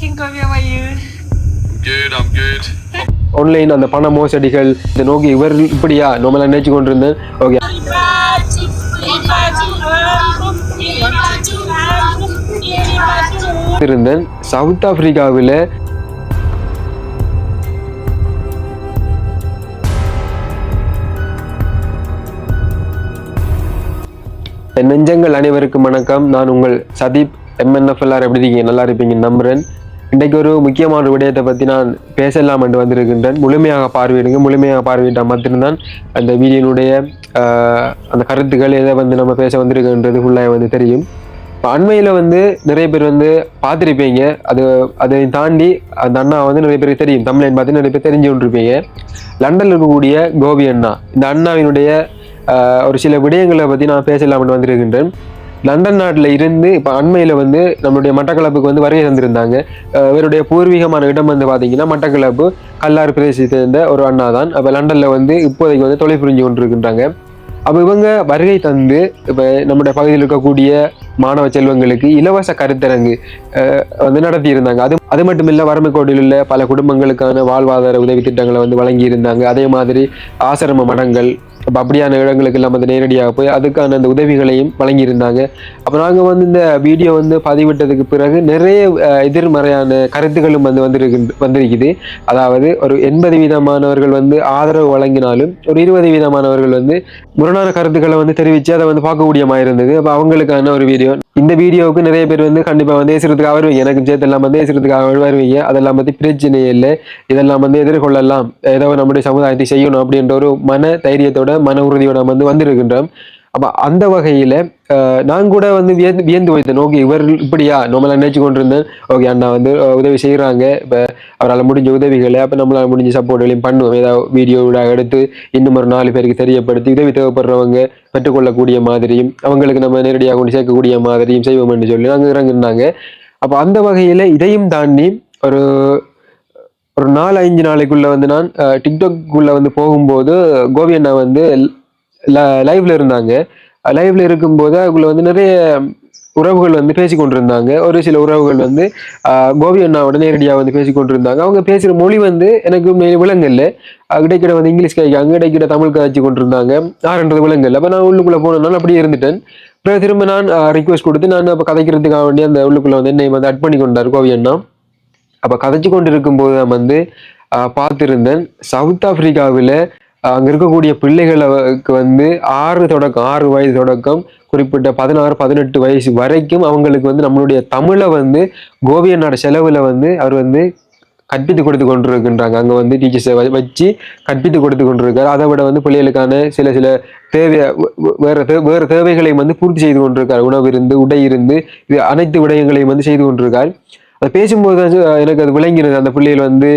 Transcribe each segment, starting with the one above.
King online அந்த பண மோசடிகள் இந்த நோக்கி இவர் இப்படியா நம்மள நினைச்சு கொண்டிருந்தேன். ஓகே இருந்தேன். சவுத் ஆப்பிரிக்காவில் என் நெஞ்சங்கள் அனைவருக்கும் வணக்கம். நான் உங்கள் சதீப் எம்என்எஃப்எல்ஆர் எப்படி இருக்கீங்க? நல்லா இருப்பீங்க நம்புறேன். இன்றைக்கு ஒரு முக்கியமான ஒரு விடயத்தை பற்றி நான் பேசலாம் என்று வந்திருக்கின்றேன். முழுமையாக பார்வையிடுங்க முழுமையாக பார்வையிட்டால் மட்டும்தான் அந்த வீடியோனுடைய அந்த கருத்துக்கள் எதை வந்து நம்ம பேச வந்திருக்குன்றது ஃபுல்லாக வந்து தெரியும். இப்போ அண்மையில் வந்து நிறைய பேர் வந்து பார்த்துருப்பீங்க. அது அதை தாண்டி அந்த அண்ணா வந்து நிறைய பேருக்கு தெரியும். தமிழன் பார்த்து நிறைய பேர் தெரிஞ்சு கொண்டிருப்பீங்க. லண்டனில் இருக்கக்கூடிய கோபி அண்ணா இந்த அண்ணாவினுடைய ஒரு சில விடயங்களை பற்றி நான் பேசலாம்னு வந்திருக்கின்றேன். லண்டன் நாட்டில் இருந்து இப்போ அண்மையில் வந்து நம்மளுடைய மட்டக்களப்புக்கு வந்து வருகை தந்திருந்தாங்க. இவருடைய பூர்வீகமான இடம் வந்து பார்த்தீங்கன்னா மட்டக்களப்பு. கல்லார் பிரதேசத்தை சேர்ந்த ஒரு அண்ணா தான் அப்போ லண்டனில் வந்து இப்போதைக்கு வந்து தொலை புரிஞ்சு கொண்டிருக்கின்றாங்க. அப்போ இவங்க வருகை தந்து இப்போ நம்முடைய பகுதியில் இருக்கக்கூடிய மாணவ செல்வங்களுக்கு இலவச கருத்தரங்கு வந்து நடத்தியிருந்தாங்க. அது அது மட்டும் இல்லை வறுமை உள்ள பல குடும்பங்களுக்கான வாழ்வாதார உதவி திட்டங்களை வந்து வழங்கி இருந்தாங்க அதே மாதிரி ஆசிரம மடங்கள் அப்போ அப்படியான இடங்களுக்கு எல்லாம் வந்து நேரடியாக போய் அதுக்கான அந்த உதவிகளையும் வழங்கியிருந்தாங்க. அப்போ நாங்கள் வந்து இந்த வீடியோ வந்து பதிவிட்டதுக்கு பிறகு நிறைய எதிர்மறையான கருத்துக்களும் வந்து வந்திருக்கு வந்திருக்குது. அதாவது ஒரு எண்பது வீதமானவர்கள் வந்து ஆதரவு வழங்கினாலும் ஒரு இருபது வீதமானவர்கள் வந்து முரணான கருத்துக்களை வந்து தெரிவித்து அதை வந்து பார்க்கக்கூடிய மாதிரி இருந்தது. அப்போ அவங்களுக்கான ஒரு வீடியோ இந்த வீடியோவுக்கு நிறைய பேர் வந்து கண்டிப்பாக வந்து ஏசுறதுக்காக வருவீங்க. எனக்கு சேர்த்து எல்லாம் வந்து ஏசுறதுக்காக வருவீங்க. அதெல்லாம் பற்றி பிரச்சனையே இல்லை. இதெல்லாம் வந்து எதிர்கொள்ளலாம். ஏதோ நம்முடைய சமுதாயத்தை செய்யணும் அப்படின்ற ஒரு மன தைரியத்தோட மன உறுதியோட வந்து வந்திருக்கின்றோம். அப்போ அந்த வகையில் நான் கூட வந்து வியந்து வியந்து வைத்தேன். ஓகே இவர் இப்படியா? நம்மள நினைச்சு கொண்டிருந்தேன். ஓகே அண்ணா வந்து உதவி செய்கிறாங்க இப்போ அவரால் முடிஞ்ச உதவிகளை அப்போ நம்மளால் முடிஞ்ச சப்போர்ட்டுகளையும் பண்ணுவோம். ஏதாவது வீடியோவோட எடுத்து இன்னும் ஒரு நாலு பேருக்கு தெரியப்படுத்தி உதவி தேவைப்படுறவங்க பெற்றுக்கொள்ளக்கூடிய மாதிரியும் அவங்களுக்கு நம்ம நேரடியாக கொண்டு சேர்க்கக்கூடிய மாதிரியும் செய்வோம்னு சொல்லி நாங்கள் இறங்கிருந்தாங்க அப்போ அந்த வகையில் இதையும் தாண்டி ஒரு ஒரு நாலு அஞ்சு நாளைக்குள்ள வந்து நான் அஹ், டிக்டாக்குள்ள வந்து போகும்போது கோபி அண்ணா வந்து லைவ்ல இருந்தாங்க. லைவ்ல இருக்கும்போது அதுக்குள்ள வந்து நிறைய உறவுகள் வந்து பேசி கொண்டிருந்தாங்க ஒரு சில உறவுகள் வந்து கோபி அண்ணாவோட நேரடியாக வந்து பேசி கொண்டிருந்தாங்க அவங்க பேசுகிற மொழி வந்து எனக்கு மே விலங்கல்ல. இடைக்கிட வந்து இங்கிலீஷ் கைக்காங்க இடைக்கிட தமிழ் காய்ச்சி கொண்டிருந்தாங்க. ஆறுன்றது விலங்கல்ல. அப்போ நான் உள்ளுக்குள்ளே போனதுனால அப்படியே இருந்துட்டேன். அப்புறம் திரும்ப நான் ரிக்வெஸ்ட் கொடுத்து நான் அப்போ கதைக்கிறதுக்காக வேண்டிய அந்த உள்ளுக்குள்ளே வந்து என்னை வந்து அட் பண்ணி கொண்டார் கோவி அண்ணா. அப்போ கதைச்சு கொண்டு இருக்கும்போது நான் வந்து பார்த்துருந்தேன். சவுத் ஆப்பிரிக்காவில் அங்கே இருக்கக்கூடிய பிள்ளைகளுக்கு வந்து ஆறு தொடக்கம் ஆறு வயது தொடக்கம் குறிப்பிட்ட பதினாறு பதினெட்டு வயசு வரைக்கும் அவங்களுக்கு வந்து நம்மளுடைய தமிழை வந்து கோபியனோட செலவில் வந்து அவர் வந்து கற்பித்து கொடுத்து கொண்டிருக்கின்றாங்க. அங்கே வந்து டீச்சர்ஸை வச்சு கற்பித்து கொடுத்து கொண்டிருக்காரு. அதை விட வந்து பிள்ளைகளுக்கான சில சில தேவை வேறு வேற தே வேறு தேவைகளையும் வந்து பூர்த்தி செய்து கொண்டிருக்கார். உணவு இருந்து உடை இருந்து இது அனைத்து விடயங்களையும் வந்து செய்து கொண்டிருக்கார். அதை பேசும்போது எனக்கு அது விளங்கினது. அந்த பிள்ளைகள் வந்து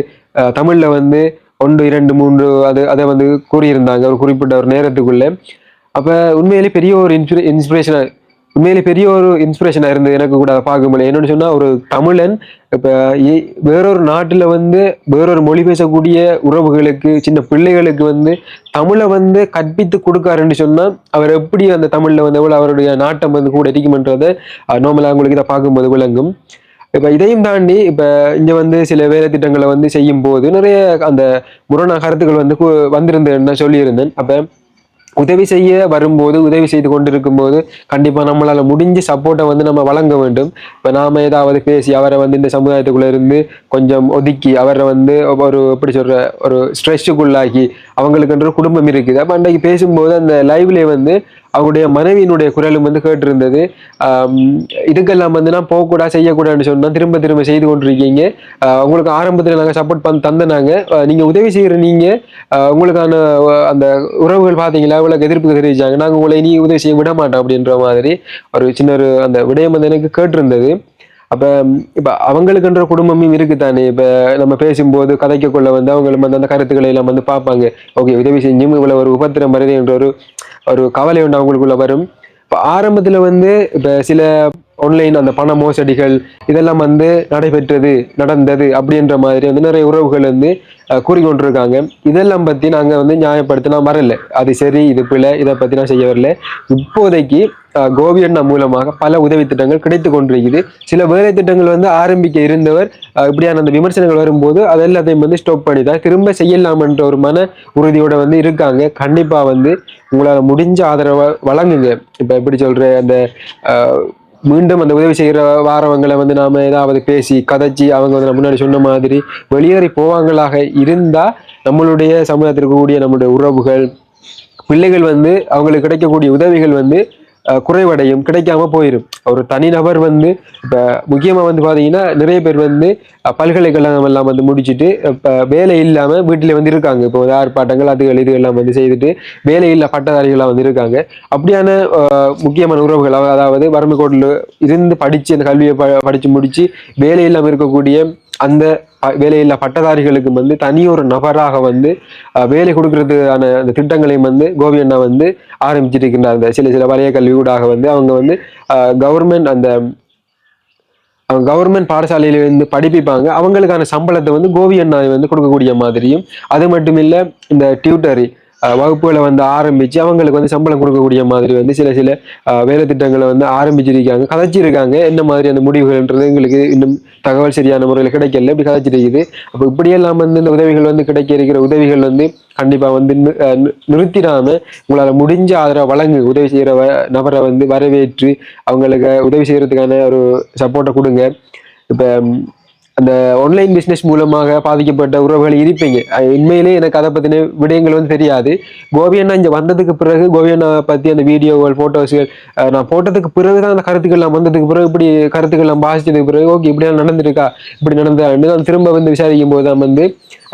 தமிழில் வந்து ஒன்று இரண்டு மூன்று அது அதை வந்து கூறியிருந்தாங்க. ஒரு குறிப்பிட்ட ஒரு நேரத்துக்குள்ளே. அப்போ உண்மையிலே பெரிய ஒரு இன்ஸ்பிரே இன்ஸ்பிரேஷனாக உண்மையிலே பெரிய ஒரு இன்ஸ்பிரேஷனாக இருந்தது. எனக்கு கூட அதை பார்க்க முடியல. என்னென்னு சொன்னால் ஒரு தமிழன் இப்போ வேறொரு நாட்டில் வந்து வேறொரு மொழி பேசக்கூடிய உறவுகளுக்கு சின்ன பிள்ளைகளுக்கு வந்து தமிழை வந்து கற்பித்து கொடுக்காருன்னு சொன்னால் அவர் எப்படி அந்த தமிழில் வந்து எவ்வளோ அவருடைய நாட்டம் வந்து கூட இருக்குமன்றதை நார்மலாக உங்களுக்கு இதை பார்க்கும்போது விளங்கும். இப்போ இதையும் தாண்டி இப்போ இங்கே வந்து சில வேலை திட்டங்களை வந்து செய்யும் போது நிறைய அந்த முரண கருத்துக்கள் வந்து கு- வந்திருந்தேன்னு நான் சொல்லியிருந்தேன். அப்போ உதவி செய்ய வரும்போது உதவி செய்து கொண்டிருக்கும் போது கண்டிப்பாக நம்மளால் முடிஞ்ச சப்போர்ட்டை வந்து நம்ம வழங்க வேண்டும். இப்போ நாம ஏதாவது பேசி அவரை வந்து இந்த சமுதாயத்துக்குள்ளே இருந்து கொஞ்சம் ஒதுக்கி அவரை வந்து ஒரு எப்படி சொல்கிற ஒரு ஸ்ட்ரெஸ்ஸுக்குள்ளாக்கி அவங்களுக்குன்ற குடும்பம் இருக்குது. அப்போ அன்றைக்கு பேசும்போது அந்த லைவ்லேயே வந்து அவங்களுடைய மனைவியினுடைய குரலும் வந்து கேட்டிருந்தது. இதுக்கெல்லாம் வந்து நான் போகக்கூடாது செய்யக்கூடாதுன்னு சொன்னால் திரும்ப திரும்ப செய்து கொண்டிருக்கீங்க. உங்களுக்கு ஆரம்பத்தில் நாங்கள் சப்போர்ட் பண்ண தந்தனாங்க. நீங்கள் உதவி செய்கிற நீங்கள் உங்களுக்கான அந்த உறவுகள் பார்த்தீங்களா இவ்வளோ எதிர்ப்பு தெரிவிச்சாங்க. நாங்கள் உங்களை இனி உதவி செய்ய விட மாட்டோம் அப்படின்ற மாதிரி ஒரு சின்ன ஒரு அந்த விடயம் வந்து எனக்கு கேட்டிருந்தது. அப்போ இப்போ அவங்களுக்குன்ற குடும்பமும் இருக்குதானே? இப்போ நம்ம பேசும்போது கதைக்கக்குள்ள வந்து அவங்களும் வந்து அந்த கருத்துக்களை எல்லாம் வந்து பார்ப்பாங்க. ஓகே உதவி செஞ்சும் இவ்வளோ ஒரு உபத்திரம் வருது என்ற ஒரு ஒரு கவலை ஒன்று அவங்களுக்குள்ள வரும். இப்போ ஆரம்பத்தில் வந்து இப்போ சில ஆன்லைன் அந்த பண மோசடிகள் இதெல்லாம் வந்து நடைபெற்றது நடந்தது அப்படின்ற மாதிரி வந்து நிறைய உறவுகள் வந்து கூறிக்கொண்டிருக்காங்க இதெல்லாம் பற்றி நாங்கள் வந்து நியாயப்படுத்தினா வரல. அது சரி இது பிள்ளை இதை பற்றி நான் செய்ய வரல. இப்போதைக்கு அஹ், கோபி அண்ணா மூலமாக பல உதவி திட்டங்கள் கிடைத்து கொண்டிருக்குது. சில வேலை திட்டங்கள் வந்து ஆரம்பிக்க இருந்தவர் இப்படியான அந்த விமர்சனங்கள் வரும்போது அது எல்லாத்தையும் வந்து ஸ்டாப் பண்ணி தான் திரும்ப செய்யலாமன்ற ஒரு மன உறுதியோட வந்து இருக்காங்க. கண்டிப்பாக வந்து உங்களால் முடிஞ்ச ஆதரவை வழங்குங்க. இப்போ எப்படி சொல்கிற அந்த மீண்டும் அந்த உதவி செய்கிற வாரவங்களை வந்து நாம் ஏதாவது பேசி கதைச்சி அவங்க வந்து முன்னாடி சொன்ன மாதிரி வெளியேறி போவாங்களாக இருந்தால் நம்மளுடைய சமூகத்திற்கு கூடிய நம்மளுடைய உறவுகள் பிள்ளைகள் வந்து அவங்களுக்கு கிடைக்கக்கூடிய உதவிகள் வந்து குறைவடையும் கிடைக்காம போயிடும் ஒரு தனிநபர் வந்து இப்போ முக்கியமாக வந்து பார்த்தீங்கன்னா நிறைய பேர் வந்து பல்கலைக்கழகம் எல்லாம் வந்து முடிச்சுட்டு இப்போ வேலை இல்லாமல் வீட்டில் வந்து இருக்காங்க. இப்போ ஆர்ப்பாட்டங்கள் அதுகள் இது எல்லாம் வந்து செய்துட்டு வேலை இல்லா பட்டதாரிகளாக வந்து இருக்காங்க. அப்படியான முக்கியமான உறவுகள் அதாவது வறுமை கோட்டில் இருந்து படித்து அந்த கல்வியை ப படித்து முடித்து வேலை இல்லாமல் இருக்கக்கூடிய அந்த வேலையில்லா பட்டதாரிகளுக்கு வந்து தனி ஒரு நபராக வந்து வேலை கொடுக்கறதுக்கான அந்த திட்டங்களையும் வந்து கோபி அண்ணா வந்து ஆரம்பிச்சிருக்கின்றார் அந்த சில சில வலய கல்வியூடாக ஊடாக வந்து அவங்க வந்து கவர்மெண்ட் அந்த அவங்க கவர்மெண்ட் பாடசாலையில இருந்து படிப்பிப்பாங்க. அவங்களுக்கான சம்பளத்தை வந்து கோவி அண்ணா வந்து கொடுக்கக்கூடிய மாதிரியும் அது மட்டும் இல்லை இந்த டியூட்டரி வகுப்புகளை வந்து ஆரம்பித்து அவங்களுக்கு வந்து சம்பளம் கொடுக்கக்கூடிய மாதிரி வந்து சில சில வேலை திட்டங்களை வந்து ஆரம்பிச்சிருக்காங்க. கதைச்சிருக்காங்க. என்ன மாதிரி அந்த முடிவுகள்ன்றது எங்களுக்கு இன்னும் தகவல் சரியான முறையில் கிடைக்கல. இப்படி கதைச்சிருக்குது. அப்போ இப்படியெல்லாம் வந்து இந்த உதவிகள் வந்து கிடைக்க இருக்கிற உதவிகள் வந்து கண்டிப்பாக வந்து நிறுத்திடாம உங்களால் முடிஞ்ச ஆதரவை வழங்கு. உதவி செய்கிற வ- நபரை வந்து வரவேற்று அவங்களுக்கு உதவி செய்கிறதுக்கான ஒரு சப்போர்ட்டை கொடுங்க. இப்போ அந்த ஆன்லைன் பிசினஸ் மூலமாக பாதிக்கப்பட்ட உறவுகள் இருப்பீங்க இன்மையிலேயே உண்மையிலே எனக்கு அதை பத்தின விடயங்கள் வந்து தெரியாது. கோபியண்ணா இங்க வந்ததுக்கு பிறகு கோபியண்ணா பத்தி அந்த வீடியோகள் போட்டோஸ்கள் நான் போட்டதுக்கு பிறகுதான் அந்த கருத்துக்கள்லாம் வந்ததுக்கு பிறகு இப்படி கருத்துக்கள்லாம் பாதிச்சதுக்கு பிறகு ஓகே இப்படி நடந்திருக்கா இப்படி நடந்தான்னு நான் திரும்ப வந்து விசாரிக்கும் போது தான் வந்து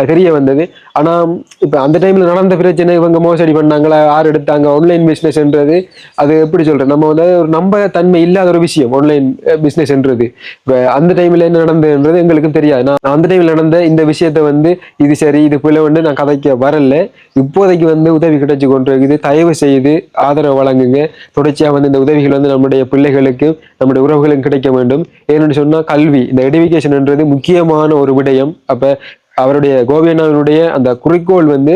தெரிய வந்தது. ஆனா இப்ப அந்த டைம்ல நடந்த பிரச்சனை இவங்க மோசடி பண்ணாங்களா? யார் எடுத்தாங்க? ஆன்லைன் பிசினஸ்ன்றது அது எப்படி சொல்றேன் நம்ம வந்து ஒரு நம்ப தன்மை இல்லாத ஒரு விஷயம் ஆன்லைன் பிசினஸ்ன்றது இப்ப அந்த டைம்ல என்ன நடந்ததுன்றது எங்களுக்கும் தெரியாது. நான் அந்த டைம்ல நடந்த இந்த விஷயத்த வந்து இது சரி இது பிள்ளை வந்து நான் கதைக்க வரல. இப்போதைக்கு வந்து உதவி கிடைச்சி கொண்டிருக்குது. தயவு செய்து ஆதரவு வழங்குங்க. தொடர்ச்சியா வந்து இந்த உதவிகள் வந்து நம்முடைய பிள்ளைகளுக்கு நம்முடைய உறவுகளுக்கும் கிடைக்க வேண்டும். ஏன்னு சொன்னா கல்வி இந்த எடுவிகேஷன்ன்றது முக்கியமான ஒரு விடயம். அப்ப அவருடைய கோபியண்ணாவினுடைய அந்த குறிக்கோள் வந்து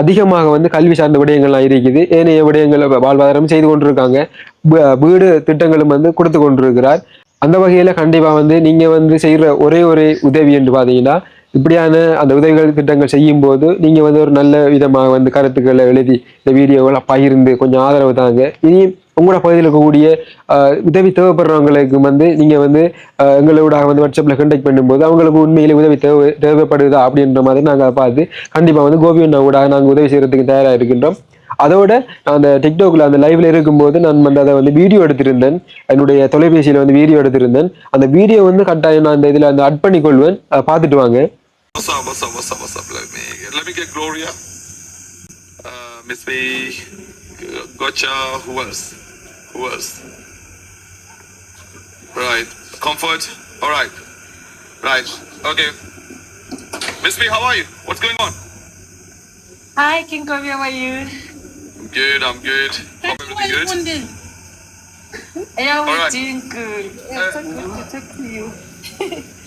அதிகமாக வந்து கல்வி சார்ந்த விடயங்கள்லாம் இருக்குது. ஏனைய விடயங்கள் வாழ்வாதாரம் செய்து கொண்டிருக்காங்க. வீடு திட்டங்களும் வந்து கொடுத்து கொண்டிருக்கிறார். அந்த வகையில் கண்டிப்பாக வந்து நீங்கள் வந்து செய்கிற ஒரே ஒரு உதவி என்று பார்த்தீங்கன்னா இப்படியான அந்த உதவிகள் திட்டங்கள் செய்யும் போது நீங்கள் வந்து ஒரு நல்ல விதமாக வந்து கருத்துக்களை எழுதி இந்த வீடியோவெல்லாம் பகிர்ந்து கொஞ்சம் ஆதரவு தாங்க. இனி உங்களோட பகுதியில் இருக்கக்கூடிய உதவி தேவைப்படுறவங்களுக்கு வந்து நீங்கள் வந்து எங்களோட வந்து வாட்ஸ்அப்பில் கண்டெக்ட் பண்ணும்போது அவங்களுக்கு உண்மையிலே உதவி தேவை தேவைப்படுதா அப்படின்ற மாதிரி நாங்கள் அதை பார்த்து கண்டிப்பாக வந்து கோபியண்ணா கூட நாங்கள் உதவி செய்கிறதுக்கு தயாராக இருக்கின்றோம். அதோட நான் அந்த டிக்டாக்ல அந்த லைவ்ல இருக்கும்போது நான் வந்து அதை வந்து வீடியோ எடுத்திருந்தேன். என்னுடைய தொலைபேசியில வந்து வீடியோ எடுத்திருந்தேன். அந்த வீடியோ வந்து கட்டாயம் நான் அந்த இதுல அந்த அட் பண்ணிக்கொள்வேன். அஹ் பார்த்துட்டு வாங்க. Miss Gotcha, who else? Who else? Right. Comfort. Alright. Right. Okay. Miss B, how are you? What's going on? Hi, King Kobe, how are you? I'm good, I'm good. Hope everything good. Yeah, we're Alright. doing good. Yeah, so good to talk to you.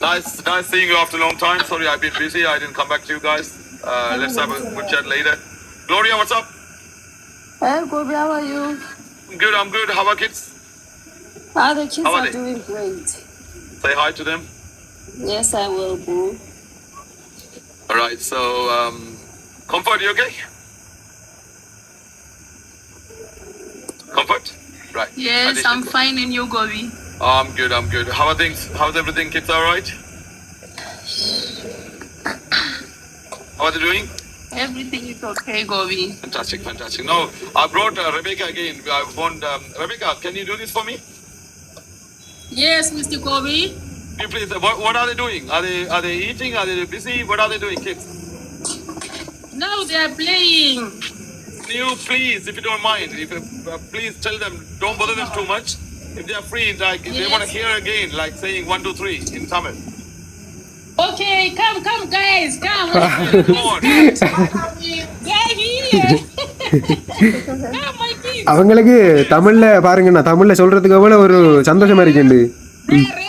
Nice, nice seeing you after a long time. Sorry, I've been busy. I didn't come back to you guys. Uh, let's have a good chat later. Gloria, what's up? Hey, Kobe, how are you? I'm good, I'm good. How are kids? Ah, the kids How are are doing great. Say hi to them. Yes, I will, boo. All right. So, um, comfort, you okay? Comfort. Right. Yes, I'm fine in you, Gobi. Oh, I'm good. I'm good. How are things? How's everything? Kids all right? How are they doing? Everything is okay, Gobi. Fantastic, fantastic. Now, I brought uh, Rebecca again. I phoned um, Rebecca. Can you do this for me? Yes, Mr. Gobi. You please. What, what are they doing? Are they are they eating? Are they busy? What are they doing, kids? Now they are playing. Can you please, if you don't mind, if you, uh, please tell them don't bother them too much. If they are free, like if they want to hear again, like saying one, two, three in Tamil. Okay, come, come, guys, come. Come on. yeah, here. come, my அவங்களுக்கு தமிழ்ல பாருங்கண்ணா தமிழ்ல சொல்றதுக்கு எவ்வளவு ஒரு சந்தோஷமா இருக்குண்டு They're ready.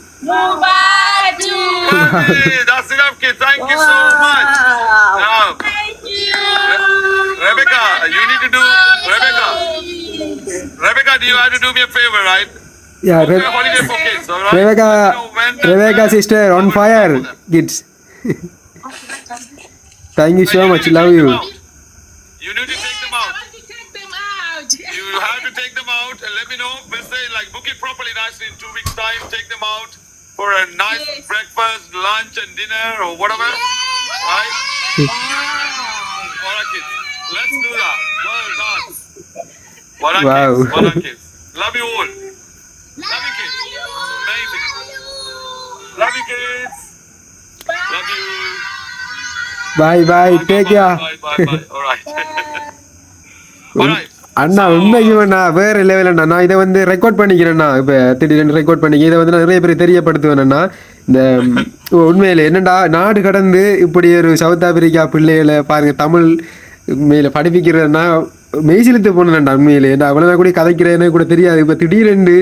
Mubadu. Hey, that's enough, kids. Thank you so much. Now, Thank you. Rebecca, you need to do. Rebecca, Rebecca, do you have to do me a favor, right? Yeah, Okay, Re- holiday for kids, all right? Rebecca, Let know when the- Rebecca sister on fire, kids. Thank you so much. Love you. You need to take them out. want to take them out. You have to take them out and let me know. We'll say like book it properly nicely in two weeks' time. Take them out for a nice Yes. breakfast, lunch, and dinner or whatever. Right? Ah, all right, kids. Let's do that. Well done. Well done, Wow. kids. Well done, kids. Love you all. Love you, kids. Amazing. Love you, kids. Love you. Bye bye. Take care. Bye, bye, bye. All right. All right. அண்ணா உண்மைக்கு அண்ணா வேற level அண்ணா நான் இதை வந்து record பண்ணிக்கிறேண்ணா. இப்போ திடீர்னு record பண்ணி இதை வந்து நான் நிறைய பேர் தெரியப்படுத்துவேன்னா இந்த உண்மையில என்னடா நாடு கடந்து இப்படி ஒரு சவுத் ஆப்பிரிக்கா பிள்ளைகளை பாருங்க தமிழ் உண்மையில படிப்பிக்கிறதுனா மெய்சிலுத்து போனேன்டா உண்மையில. ஏன்டா அவ்வளோ கூட கதைக்கிறேன்னு கூட தெரியாது. இப்போ திடீரென்று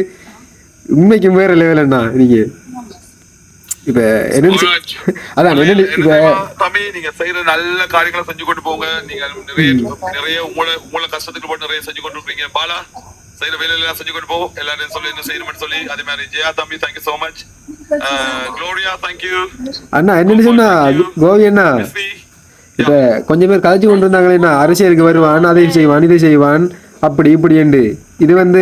உண்மைக்கும் வேற லெவல் அண்ணா நீங்க இப்போ அதான் என்ன இப்போ தம்பி நீங்க செய்யற நல்ல காரியங்களை செஞ்சு கொண்டு போங்க. நீங்க நிறைய நிறைய உங்களை உங்களை கஷ்டத்துக்கு போட்டு நிறைய செஞ்சு கொண்டு இருக்கீங்க பாலா செய்யற வேலையெல்லாம் செஞ்சு கொண்டு போ. எல்லாரையும் சொல்லி என்ன செய்யணும்னு சொல்லி. அதே மாதிரி ஜெயா தம்பி thank you so much Gloria thank you அண்ணா என்னன்னு சொன்னா கோவி அண்ணா. இப்ப கொஞ்சம் பேர் கதைச்சு கொண்டு இருந்தாங்களேண்ணா அரசியலுக்கு வருவான் அதை செய்வான் இதை செய்வான். அப்படி இப்படி என்று. இது வந்து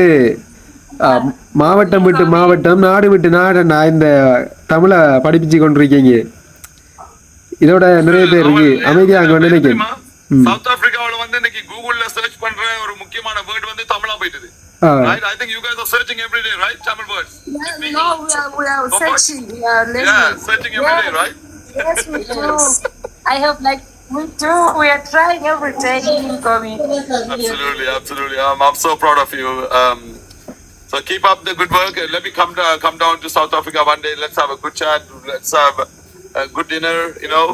மாவட்டம் விட்டு மாவட்டம் நாடு விட்டு நாடுண்ணா இந்த தமிழை படிப்பிச்சு கொண்டிருக்கீங்க இதோட நிறைய பேர் இருக்கு அமைதியா அங்க வந்து நினைக்கிறேன் சவுத் ஆப்பிரிக்காவுல வந்து இன்னைக்கு கூகுள்ல சர்ச் பண்ற ஒரு முக்கியமான வேர்ட் வந்து தமிழா போயிட்டுது right i think you guys are searching every day right tamil words No, we are, we are searching. We are learning. yeah searching every day right Yes, we do. I hope like we do. We are trying every day. Absolutely, absolutely. Um, I'm so proud of you. Um, so keep up the good work. Let me come to, come down to South Africa one day. Let's have a good chat. Let's have a good dinner. You know.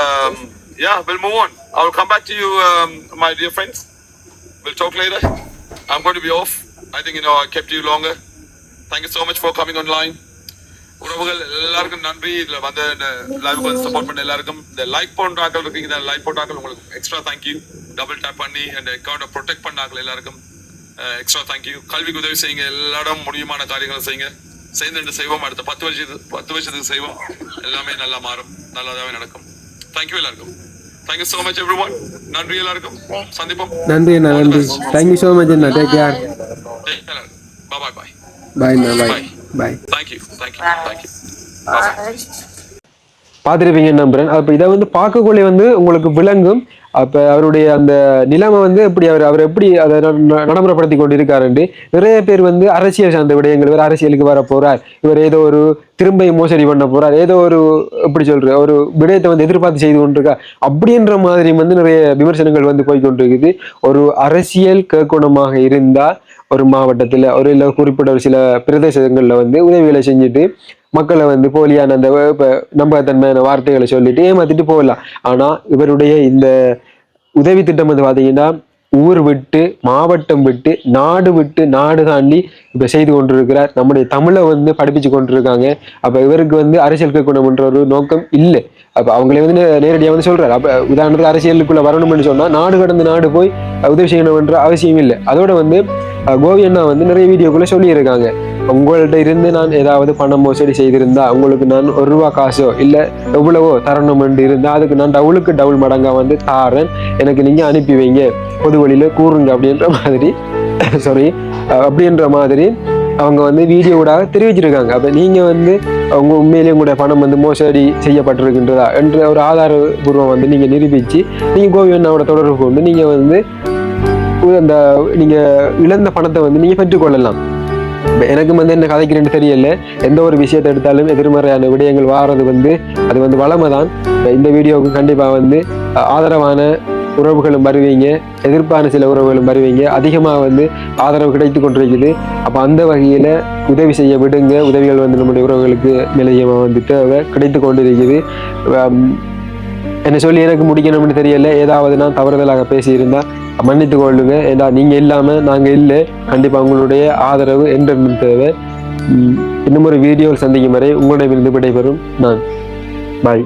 Um, yeah, we'll move on. I'll come back to you, um, my dear friends. We'll talk later. I'm going to be off. I think you know I kept you longer. Thank you so much for coming online. உறவுகள் எல்லாருக்கும் நன்றி இதுல வந்து லைவுக்கு வந்து support பண்ண எல்லாருக்கும் இந்த லைக் போட்டாக்கள் இருக்கீங்க இந்த லைக் போட்டாக்கள் உங்களுக்கு எக்ஸ்ட்ரா தேங்க்யூ டபுள் டேப் பண்ணி அந்த அக்கௌண்ட்டை ப்ரொடெக்ட் பண்ணாக்கள் எல்லாருக்கும் எக்ஸ்ட்ரா தேங்க்யூ கல்விக்கு உதவி செய்யுங்க. எல்லாரும் முடியுமான காரியங்களை செய்யுங்க. சேர்ந்து செய்வோம். அடுத்த பத்து வருஷத்துக்கு பத்து வருஷத்துக்கு செய்வோம். எல்லாமே நல்லா மாறும். நல்லதாவே நடக்கும். தேங்க்யூ எல்லாருக்கும். Thank you so much everyone நன்றி எல்லாருக்கும். சந்திப்போம். நன்றி நன்றி. Thank you so much Anna. Take care bye bye bye bye bye thank you thank you thank you bye பார்த்துருப்பீங்க நம்புறேன். அப்போ இதை வந்து பார்க்கக்குள்ளே வந்து உங்களுக்கு விளங்கும். அப்போ அவருடைய அந்த நிலைமை வந்து எப்படி அவர் அவர் எப்படி அதை ந- நடைமுறைப்படுத்தி கொண்டு இருக்காருன்ட்டு நிறைய பேர் வந்து அரசியல் சார்ந்த விடயங்கள் இவர் அரசியலுக்கு வர போறார். இவர் ஏதோ ஒரு திரும்ப மோசடி பண்ண போறார். ஏதோ ஒரு எப்படி சொல்ற ஒரு விடயத்தை வந்து எதிர்பார்த்து செய்து கொண்டிருக்கா அப்படின்ற மாதிரி வந்து நிறைய விமர்சனங்கள் வந்து போய்கொண்டிருக்குது ஒரு அரசியல் கேக்குணமாக இருந்தால் ஒரு மாவட்டத்தில் ஒரு இல்லை குறிப்பிட்ட ஒரு சில பிரதேசங்களில் வந்து உதவிகளை செஞ்சுட்டு மக்களை வந்து போலியான அந்த இப்போ நம்பகத்தன்மையான வார்த்தைகளை சொல்லிட்டு ஏமாத்திட்டு போகலாம். ஆனால் இவருடைய இந்த உதவி திட்டம் வந்து பார்த்தீங்கன்னா ஊர் விட்டு மாவட்டம் விட்டு நாடு விட்டு நாடு தாண்டி இப்போ செய்து கொண்டிருக்கிறார். நம்முடைய தமிழை வந்து படிப்பிச்சு கொண்டிருக்காங்க. அப்போ இவருக்கு வந்து அரசியல் கேட்கணும்ன்ற ஒரு நோக்கம் இல்லை. அப்போ அவங்களே வந்து நேரடியாக வந்து சொல்றாரு. அப்போ உதாரணத்துக்கு அரசியலுக்குள்ள வரணும்னு சொன்னால் நாடு கடந்து நாடு போய் உதவி செய்யணும்ன்ற அவசியம் இல்லை. அதோட வந்து கோவி அண்ணா வந்து நிறைய வீடியோக்குள்ள சொல்லியிருக்காங்க. உங்கள்கிட்ட இருந்து நான் ஏதாவது பணம் மோசடி செய்திருந்தா உங்களுக்கு நான் ஒரு ரூபா காசோ இல்லை எவ்வளவோ தரணும் என்று இருந்தால் அதுக்கு நான் டவுளுக்கு டவுல் மடங்காக வந்து தாரேன். எனக்கு நீங்கள் அனுப்பி வைங்க. பொது வழியில கூறுங்க அப்படின்ற மாதிரி. சாரி அப்படின்ற மாதிரி அவங்க வந்து வீடியோடாக தெரிவிச்சிருக்காங்க. அப்போ நீங்கள் வந்து அவங்க உண்மையிலேயே உங்களுடைய பணம் வந்து மோசடி செய்யப்பட்டிருக்கின்றதா என்ற ஒரு ஆதாரபூர்வம் வந்து நீங்கள் நிரூபித்து நீங்கள் கோவி அண்ணாவோட தொடர்பு கொண்டு நீங்கள் வந்து அந்த நீங்கள் இழந்த பணத்தை வந்து நீங்கள் பெற்றுக்கொள்ளலாம். எனக்கும் எனக்கு வந்து என்ன கதைக்கிறேன்னு தெரியல. எந்த ஒரு விஷயத்தை எடுத்தாலும் எதிர்மறையான விடயங்கள் வாரது வந்து அது வந்து வளமை தான் இந்த வீடியோவுக்கு கண்டிப்பாக வந்து ஆதரவான உறவுகளும் வருவீங்க. எதிர்ப்பான சில உறவுகளும் வருவீங்க. அதிகமாக வந்து ஆதரவு கிடைத்து கொண்டிருக்குது. அப்போ அந்த வகையில் உதவி செய்ய விடுங்க. உதவிகள் வந்து நம்முடைய உறவுகளுக்கு நிலையமாக வந்து தேவை கிடைத்து கொண்டிருக்குது. என்னை சொல்லி எனக்கு முடிக்கணும்னு தெரியல. ஏதாவது நான் தவறுதலாக பேசியிருந்தால் மன்னித்து கொள்ளுங்க. ஏன்னா நீங்கள் இல்லாமல் நாங்கள் இல்லை. கண்டிப்பாக உங்களுடைய ஆதரவு என்றென்றும் தேவை. இன்னும் ஒரு வீடியோவில் சந்திக்கும் வரை உங்களிடமிருந்து விடைபெறும். நான் பாய்.